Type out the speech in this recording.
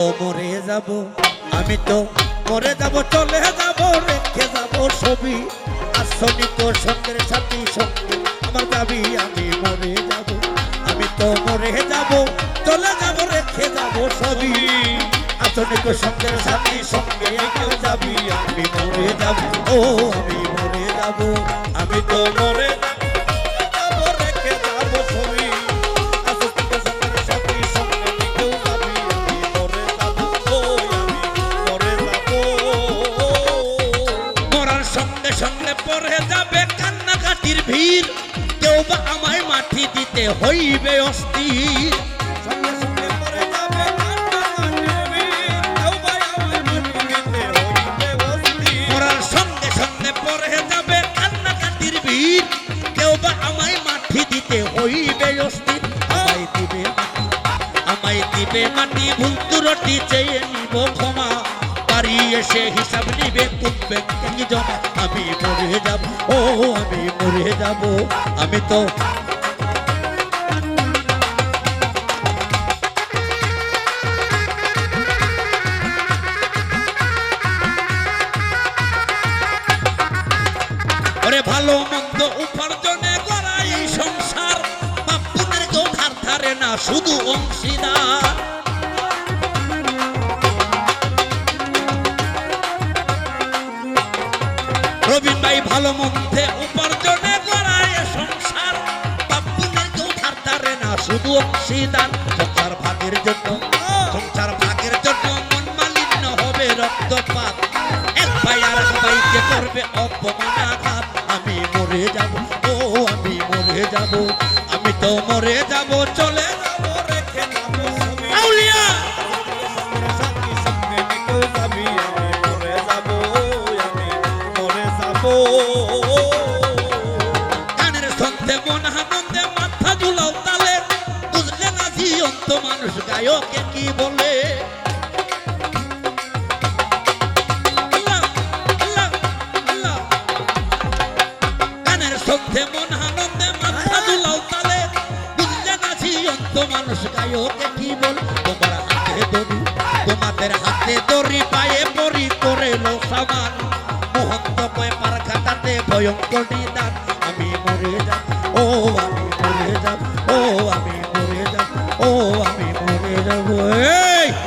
মরে যাব, আমি তো মরে যাব, চলে যাব, রেখে যাব ছবি। সঙ্গের সঙ্গে আমার দাবি, আমি মরে যাব, আমি তো মরে যাব, চলে যাব, রেখে যাব ছবি। সঙ্গের সঙ্গে দাবি, আমি মরে যাব, ও আমি মরে যাব, আমি তো মরে পড়ে যাবে কান্নাকাটির ভিড়। কেউ বা আমায় মাটি দিতে হইবে অস্থির। হইবে অস্থির। আমায় দিবে আমায় দিবে মাটি, ভুল তুরটি চেয়ে নিব ক্ষমা। এসে হিসাব নিবে তুলবে। জমা আমি মরে যাব, ও আমি মরে যাব, আমি তো ওরে ভালো মন্দ উপার্জনে গড়াই সংসার বাপুনের কেউ ধার ধারে না, শুধু অংশীদার। রবিন ভাই ভালো মন্দে উপার্জনে গড়ায় সংসার। বাপুনের কেউ ধার না, শুধু অংশীদার। সংসার ভাগের জন্য, সংসার ভাগের জন্য মন মালিন্য হবে রক্তপাত। এক ভাই আর ভাইকে করবে অপমানাঘাত। আমি মরে যাব, ও আমি মরে যাব, আমি তো মরে যাব, চলে যাব। যাব গানের ছন্দে, মন আনন্দে, মাথা ঝুলাও তালে। বুঝলে না জিয়ন্ত মানুষ গায়কে কি বলে। গানের ছন্দে, মন আনন্দে, মাথা ঝুলাও তালে। বুঝলে না জিয়ন্ত মানুষ গায়কে কি বলে? তোমার হাতে দড়ি তোমাদের হাতে দড়ি হাতে ভয়ঙ্কর নিদান আমি মরে যাব ও আমি মরে যাব ও আমি মরে যাব ও আমি মরে যাব